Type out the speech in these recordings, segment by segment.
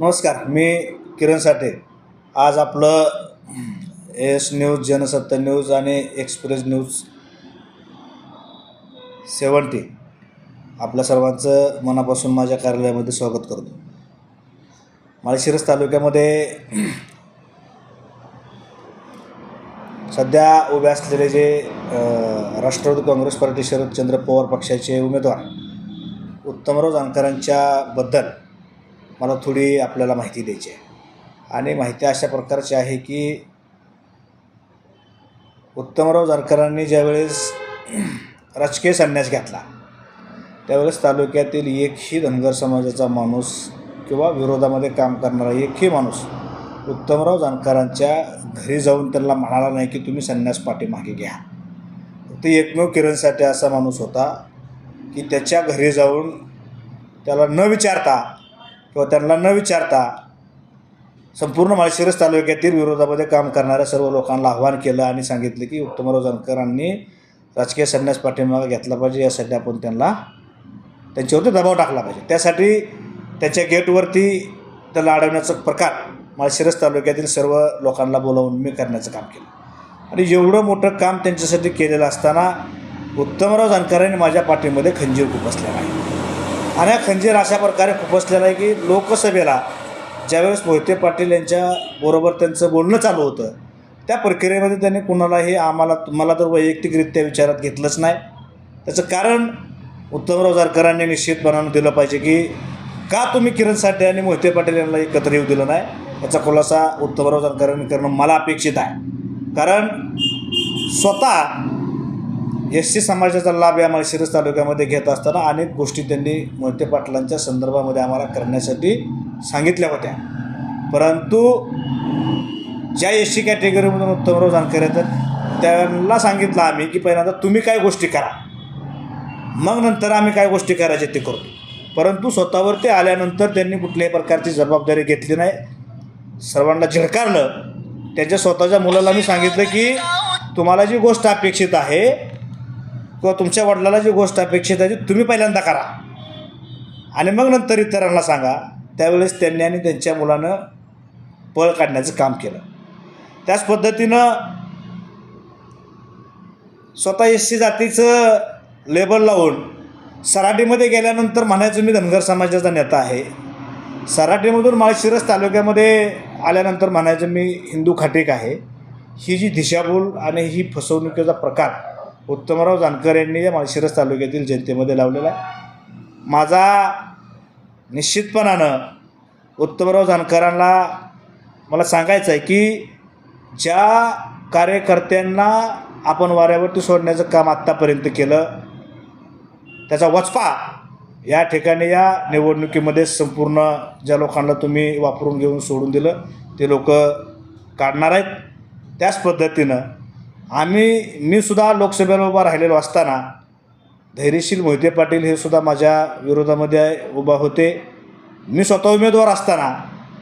नमस्कार मी किरण साठे. आज आपलं एस न्यूज जनसत्ता न्यूज आणि एक्सप्रेस न्यूज सेवन्टी आपल्या सर्वांचं मनापासून माझ्या कार्यालयामध्ये स्वागत करतो. माळशिरस तालुक्यामध्ये सध्या उभे असलेले जे राष्ट्रवादी काँग्रेस पार्टी शरदचंद्र पवार पक्षाचे उमेदवार उत्तमराव जानकरांच्याबद्दल मला थोडी आपल्याला माहिती द्यायची आहे. आणि माहिती अशा प्रकारची आहे की उत्तमराव जानकरांनी ज्यावेळेस राजकीय संन्यास घेतला त्यावेळेस तालुक्यातील एकही धनगर समाजाचा माणूस किंवा विरोधामध्ये काम करणारा एकही माणूस उत्तमराव जानकरांच्या घरी जाऊन त्यांना म्हणाला नाही की तुम्ही संन्यास पाठीमागे घ्या. ते एकमेव किरणसाठी असा माणूस होता की त्याच्या घरी जाऊन त्याला न विचारता किंवा त्यांना न विचारता संपूर्ण माळशिरस तालुक्यातील विरोधामध्ये काम करणाऱ्या सर्व लोकांना आव्हान केलं आणि सांगितलं की उत्तमराव जानकरांनी राजकीय संन्यास पाठिंबा घेतला पाहिजे. यासाठी आपण त्यांना त्यांच्यावरती दबाव टाकला पाहिजे. त्यासाठी त्याच्या गेटवरती त्याला अडवण्याचा प्रकार माळशिरस तालुक्यातील सर्व लोकांना बोलावून मी करण्याचं काम केलं. आणि एवढं मोठं काम त्यांच्यासाठी केलेलं असताना उत्तमराव जानकरांनी माझ्या पाठीमध्ये खंजीर खुपसलेला आहे. आणि हा खंजीर अशा प्रकारे खुपसलेला आहे की लोकसभेला ज्यावेळेस मोहिते पाटील यांच्या बरोबर त्यांचं बोलणं चालू होतं त्या प्रक्रियेमध्ये त्यांनी कुणालाही आम्हाला मला तर वैयक्तिकरित्या विचारात घेतलंच नाही. त्याचं कारण उत्तमराव जारकरांनी निश्चितपणानं दिलं पाहिजे की का तुम्ही किरण साठे आणि मोहिते पाटील यांना एकत्र येऊ दिलं नाही? याचा खुलासा उत्तमराव जानकरांनी करणं मला अपेक्षित आहे. कारण स्वतः एस सी समाजाचा लाभ या शिरस तालुक्यामध्ये घेत असताना अनेक गोष्टी त्यांनी मोहिते पाटलांच्या संदर्भामध्ये आम्हाला करण्यासाठी सांगितल्या होत्या. परंतु ज्या एस सी कॅटेगरीमधून उत्तमराव जानकर येतात त्यांना सांगितलं आम्ही की पहिल्यांदा तुम्ही काय गोष्टी करा. मग नंतर आम्ही काय गोष्टी करायचे ते करतो. परंतु स्वतःवरती आल्यानंतर त्यांनी कुठल्याही प्रकारची जबाबदारी घेतली नाही. सर्वांना झिडकारलं त्यांच्या स्वतःच्या मुलाला मी सांगितलं की तुम्हाला जी गोष्ट अपेक्षित आहे किंवा तुमच्या वडिलाला जी गोष्ट अपेक्षित आहे ती तुम्ही पहिल्यांदा करा. आणि मग नंतर इतरांना सांगा. त्यावेळेस त्यांनी आणि त्यांच्या मुलानं पळ काढण्याचं काम केलं. त्याच पद्धतीनं स्वतः एस सी जातीचं लेबल लावून सराटीमध्ये गेल्यानंतर म्हणायचं मी धनगर समाजाचा नेता आहे. सराटीमधून माळशिरस तालुक्यामध्ये आल्यानंतर म्हणायचं मी हिंदू खाटीक आहे. ही जी दिशाभूल आणि ही फसवणुकीचा प्रकार उत्तमराव जानकर यांनी या माळशिरस तालुक्यातील जनतेमध्ये लावलेला आहे. माझा निश्चितपणानं उत्तमराव जानकरांना मला सांगायचं आहे की ज्या कार्यकर्त्यांना आपण वाऱ्यावरती सोडण्याचं काम आत्तापर्यंत केलं त्याचा वचपा या ठिकाणी या निवडणुकीमध्ये संपूर्ण ज्या लोकांना तुम्ही वापरून घेऊन सोडून दिलं ते लोक काढणार आहेत. त्याच पद्धतीनं आम्ही मी सुद्धा लोकसभेला उभा राहिलेलो असताना धैर्यशील मोहिते पाटील हे सुद्धा माझ्या विरोधामध्ये उभा होते. मी स्वतः उमेदवार असताना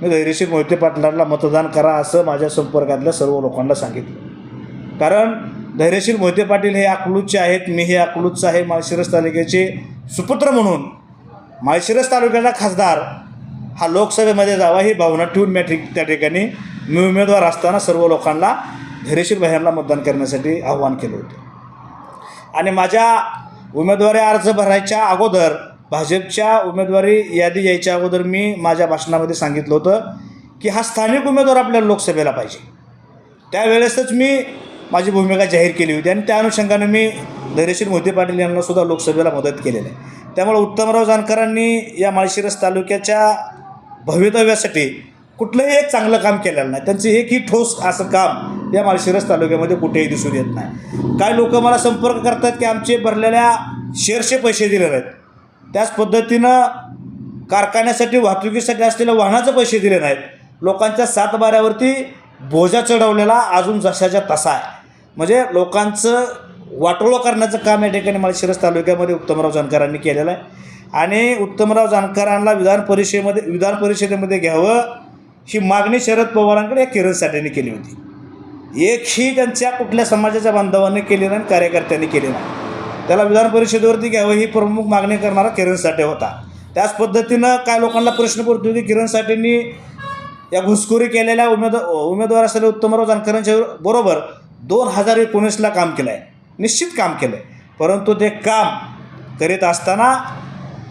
मी धैर्यशील मोहिते पाटलांना मतदान करा असं माझ्या संपर्कातल्या सर्व लोकांना सांगितलं. कारण धैर्यशील मोहिते पाटील हे अकलूजचे आहेत मी हे अकलूजचं आहे माळशिरस तालुक्याचे सुपुत्र म्हणून. माळशिरस तालुक्याचा खासदार हा लोकसभेमध्ये जावा ही भावना ठेवून मी त्या ठिकाणी मी उमेदवार असताना सर्व लोकांना धैर्यशील भाह्यांना मतदान करण्यासाठी आव्हान केलं होतं. आणि माझ्या उमेदवारी अर्ज भरायच्या अगोदर भाजपच्या उमेदवारी यादी यायच्या अगोदर मी माझ्या भाषणामध्ये सांगितलं होतं की हा स्थानिक उमेदवार आपल्याला लोकसभेला पाहिजे. त्यावेळेसच मी माझी भूमिका जाहीर केली होती आणि त्या अनुषंगाने मी धैर्यशील मोहिते पाटील यांनासुद्धा लोकसभेला मदत केलेली आहे. त्यामुळे उत्तमराव जानकरांनी या माळशिरस तालुक्याच्या भवितव्यासाठी कुठलंही एक चांगलं काम केलेलं नाही. त्यांचं एकही ठोस असं काम या माळशिरस तालुक्यामध्ये कुठेही दिसून येत नाही. काही लोक मला संपर्क करतात की आमचे भरलेल्या शेअरचे पैसे दिले नाहीत त्याच पद्धतीनं कारखान्यासाठी वाहतुकीसाठी असलेल्या वाहनाचे पैसे दिले नाहीत. लोकांच्या सातबाऱ्यावरती बोजा चढवलेला अजून जशाच्या तसा आहे. म्हणजे लोकांचं वाटोळं करण्याचं काम या ठिकाणी माळशिरस तालुक्यामध्ये उत्तमराव जानकरांनी केलेलं आहे. आणि उत्तमराव जानकरांना विधान परिषदेमध्ये विधान परिषदेमध्ये घ्यावं ही मागणी शरद पवारांकडे या किरण साठेने केली होती. एकही त्यांच्या कुठल्या समाजाच्या बांधवांनी केली नाही आणि कार्यकर्त्यांनी केली नाही. त्याला विधान परिषदेवरती घ्यावं ही प्रमुख मागणी करणारा किरण साठे होता. त्याच पद्धतीनं काय लोकांना प्रश्न पडतो की किरण साठेंनी या घुसखोरी केलेल्या उमेद उमेदवार असलेल्या उत्तमराव जानकरांच्या बरोबर दोन हजार एकोणीसला काम केलं आहे निश्चित काम केलं आहे परंतु ते काम करीत असताना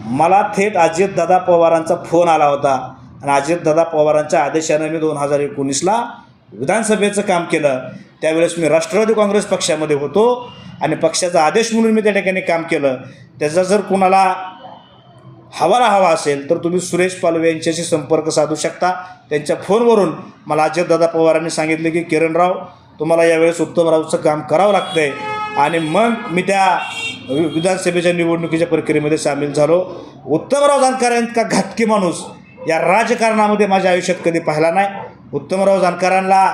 मला थेट अजितदादा पवारांचा फोन आला होता. आणि अजितदादा पवारांच्या आदेशानं मी दोन हजार एकोणीसला विधानसभेचं काम केलं. त्यावेळेस मी राष्ट्रवादी काँग्रेस पक्षामध्ये होतो आणि पक्षाचा आदेश म्हणून मी त्या ठिकाणी काम केलं. त्याचा जर कुणाला हवाला हवा असेल तर तुम्ही सुरेश पालवे यांच्याशी संपर्क साधू शकता. त्यांच्या फोनवरून मला अजितदादा पवारांनी सांगितले की किरणराव तुम्हाला यावेळेस उत्तमरावचं काम करावं लागतं आहे आणि मग मी त्या विधानसभेच्या निवडणुकीच्या प्रक्रियेमध्ये सामील झालो. उत्तमराव जानकर का घातकी माणूस? या राजकारणामध्ये माझ्या आयुष्यात कधी पाहिला नाही. उत्तमराव जानकरांना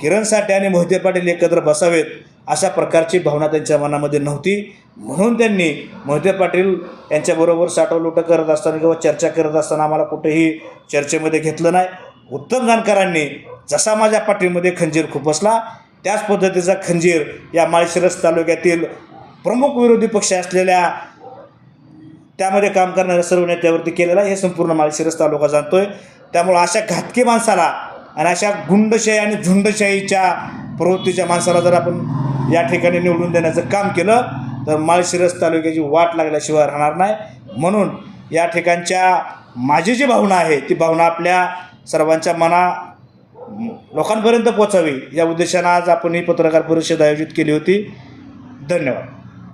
किरण साठे आणि मोहिते पाटील एकत्र बसावेत अशा प्रकारची भावना त्यांच्या मनामध्ये नव्हती. म्हणून त्यांनी मोहिते पाटील यांच्याबरोबर साठवलुटं करत असताना किंवा चर्चा करत असताना आम्हाला कुठेही चर्चेमध्ये घेतलं नाही. उत्तम जानकरांनी जसा माझ्या पाठीमध्ये खंजीर खुपसला त्याच पद्धतीचा खंजीर या माळशिरस तालुक्यातील प्रमुख विरोधी पक्ष असलेल्या त्यामध्ये काम करणाऱ्या सर्व नेत्यावरती केलेला आहे हे संपूर्ण माळशिरस तालुका जाणतोय. त्यामुळं अशा घातकी माणसाला आणि अशा गुंडशाही आणि झुंडशाहीच्या प्रवृत्तीच्या माणसाला जर आपण या ठिकाणी निवडून देण्याचं काम केलं तर माळशिरस तालुक्याची वाट लागल्याशिवाय राहणार नाही. म्हणून या ठिकाणच्या माझी जी भावना आहे ती भावना आपल्या सर्वांच्या मना लोकांपर्यंत पोचावी या उद्देशानं आज आपण ही पत्रकार परिषद आयोजित केली होती. धन्यवाद.